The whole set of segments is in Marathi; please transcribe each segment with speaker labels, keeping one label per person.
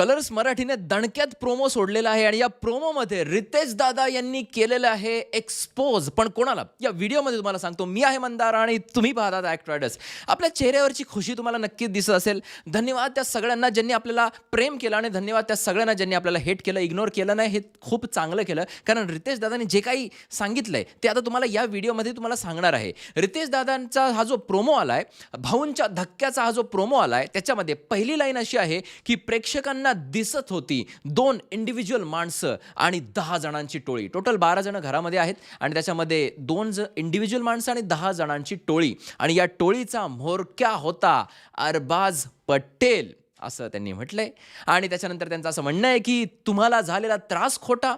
Speaker 1: कलर्स मराठीने दणक्यात प्रोमो सोडलेला आहे आणि या प्रोमोमध्ये रितेश दादा यांनी केलेलं आहे एक्सपोज पण कोणाला? या व्हिडिओमध्ये तुम्हाला सांगतो मी आहे मंदार आणि तुम्ही पाहतात ॲक्ट रायडर्स आपल्या चेहऱ्यावरची खुशी तुम्हाला नक्कीच दिसत असेल. धन्यवाद त्या सगळ्यांना ज्यांनी आपल्याला प्रेम केलं आणि धन्यवाद त्या सगळ्यांना ज्यांनी आपल्याला हेट केलं इग्नोर केलं नाही हे खूप चांगलं केलं. कारण रितेश दादांनी जे काही सांगितलं आहे ते आता तुम्हाला या व्हिडिओमध्ये तुम्हाला सांगणार आहे. रितेश दादांचा हा जो प्रोमो आला आहे भाऊंच्या धक्क्याचा हा जो प्रोमो आला आहे त्याच्यामध्ये पहिली लाईन अशी आहे की प्रेक्षकांना दिसत होती. दोन इंडिव्हिज्युअल माणसं आणि दहा जणांची टोळी. टोटल बारा जण घरामध्ये आहेत आणि त्याच्यामध्ये दोन ज इंडिव्हिज्युअल माणसं आणि दहा जणांची टोळी. आणि या टोळीचा म्होरक्या होता अरबाज पटेल. असं त्यांनी म्हटलंय. आणि त्याच्यानंतर त्यांचं असं म्हणणं आहे की तुम्हाला झालेला त्रास खोटा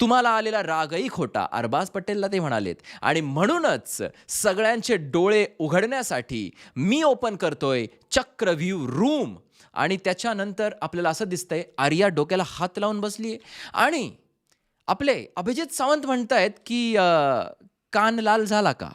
Speaker 1: तुम्हाला आलेला रागही खोटा अरबाज पटेलला ते म्हणालेत. आणि म्हणूनच सगळ्यांचे डोळे उघडण्यासाठी मी ओपन करतोय चक्रव्ह्यू रूम. आणि त्याच्यानंतर आपल्याला असं दिसतंय आर्या डोक्याला हात लावून बसली आहे आणि आपले अभिजित सावंत म्हणतायत की कान लाल झाला का?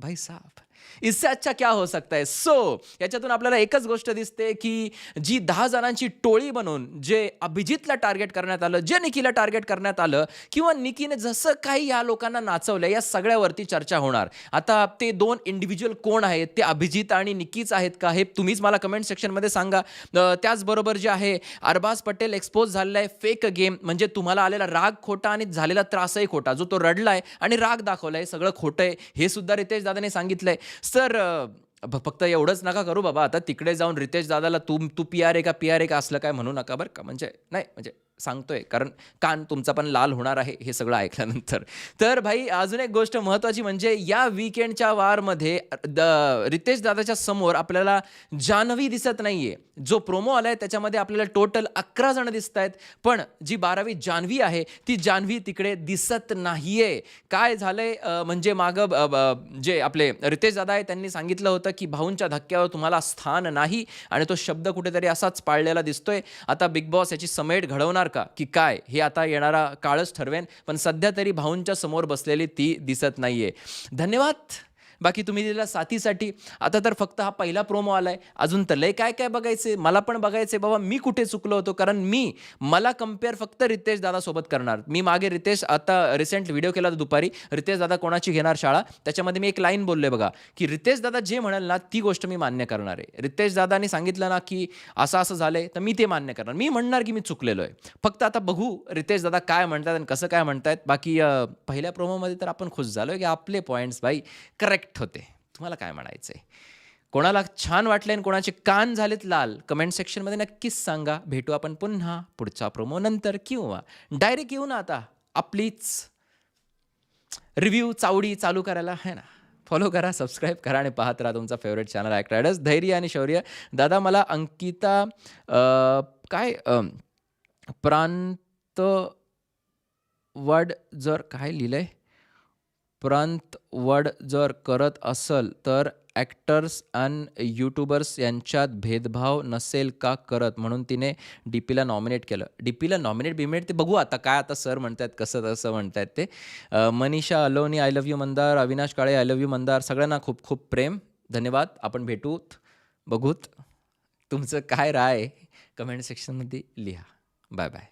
Speaker 1: भाई साहेब इससे अच्छा क्या हो सकता है? सो याच्यातून आपल्याला एकच गोष्ट दिसते की जी दहा जणांची टोळी बनवून जे अभिजितला टार्गेट करण्यात आलं जे निकीला टार्गेट करण्यात आलं किंवा निकीने जसं काही या लोकांना नाचवलं या सगळ्यावरती चर्चा होणार. आता ते दोन इंडिव्हिज्युअल कोण आहेत? ते अभिजित आणि निकीच आहेत का? हे तुम्हीच मला कमेंट सेक्शनमध्ये सांगा. त्याचबरोबर जे आहे अरबाज पटेल एक्सपोज झालेला आहे फेक गेम म्हणजे तुम्हाला आलेला राग खोटा आणि झालेला त्रासही खोटा. जो तो रडलाय आणि राग दाखवलाय सगळं खोटं आहे. हे सुद्धा रितेश दादाने सांगितलंय. सर फक्त एवढंच नका करू बाबा. आता तिकडे जाऊन रितेश दादाला तू तू पी आर ए का पी आर ए का असलं काय म्हणू नका बरं का. म्हणजे नाही म्हणजे सांगतोय. कारण कान तुमचा पण लाल होणार आहे हे सगळं ऐकल्यानंतर. तर भाई अजून एक गोष्ट महत्त्वाची म्हणजे या विकेंडच्या वारमध्ये द रितेश दादाच्या समोर आपल्याला जान्हवी दिसत नाहीये. जो प्रोमो आलाय त्याच्यामध्ये आपल्याला टोटल अकरा जण दिसत आहेत पण जी बारावी जान्हवी आहे ती जान्हवी तिकडे दिसत नाहीये. काय झालंय म्हणजे मागं जे आपले रितेश दादा आहे त्यांनी सांगितलं होतं की भाऊंच्या धक्क्यावर तुम्हाला स्थान नाही आणि तो शब्द कुठेतरी असाच पाळलेला दिसतोय. आता बिग बॉस याची समेट घडवणार का? की काय? हे आता येणारा काळच ठरवेन पण सध्या तरी भाऊंच्या समोर बसलेली ती दिसत नाहीये. धन्यवाद. बाकी तुम्ही दिलेल्या साथीसाठी. आता तर फक्त हा पहिला प्रोमो आला आहे अजून तर लय काय काय बघायचे मला पण बघायचे बाबा मी कुठे चुकलो होतो? कारण मी मला कंपेअर फक्त रितेश दादासोबत करणार. मी मागे रितेश आता रिसेंट व्हिडिओ केला दुपारी. रितेश दादा कोणाची घेणार शाळा? त्याच्यामध्ये मी एक लाईन बोलले बघा की रितेश दादा जे म्हणाल ना ती गोष्ट मी मान्य करणार आहे. रितेश दादानी सांगितलं ना की असं असं झालंय तर मी ते मान्य करणार. मी म्हणणार की मी चुकलेलो आहे फक्त आता बघू रितेश दादा काय म्हणतात आणि कसं काय म्हणतायत. बाकी पहिल्या प्रोमोमध्ये तर आपण खुश झालो की आपले पॉईंट्स भाई. करेक्ट होते. तुम्हाला काय म्हणायचंय? कोणाला छान वाटले आणि कोणाचे कान झालेत लाल कमेंट सेक्शनमध्ये नक्कीच सांगा. भेटू आपण पुन्हा पुढचा प्रोमो नंतर किंवा डायरेक्ट येऊ ना आता. आपलीच रिव्ह्यू चावडी चालू करायला आहे ना? फॉलो करा सबस्क्राईब करा आणि पाहत राहा तुमचा फेवरेट चॅनल ॲक्ट रायडर्स धैर्य आणि शौर्य. दादा मला अंकिता काय प्रांत वड जर काय लिहिलंय? प्रांत वड जर करत असल तर ॲक्टर्स अँड यूट्यूबर्स यांच्यात भेदभाव नसेल का करत? म्हणून तिने डी पीला नॉमिनेट केलं. डी पीला नॉमिनेट बिमिनेट ते बघू आता काय आता सर म्हणतात कसं तसं म्हणतायत ते. Manisha Aloni I love you Mandar Avinash Kale I love you Mandar सगळ्यांना खूप खूप प्रेम धन्यवाद. आपण भेटूत बघूत. तुमचं काय राय? कमेंट सेक्शनमध्ये लिहा. Bye bye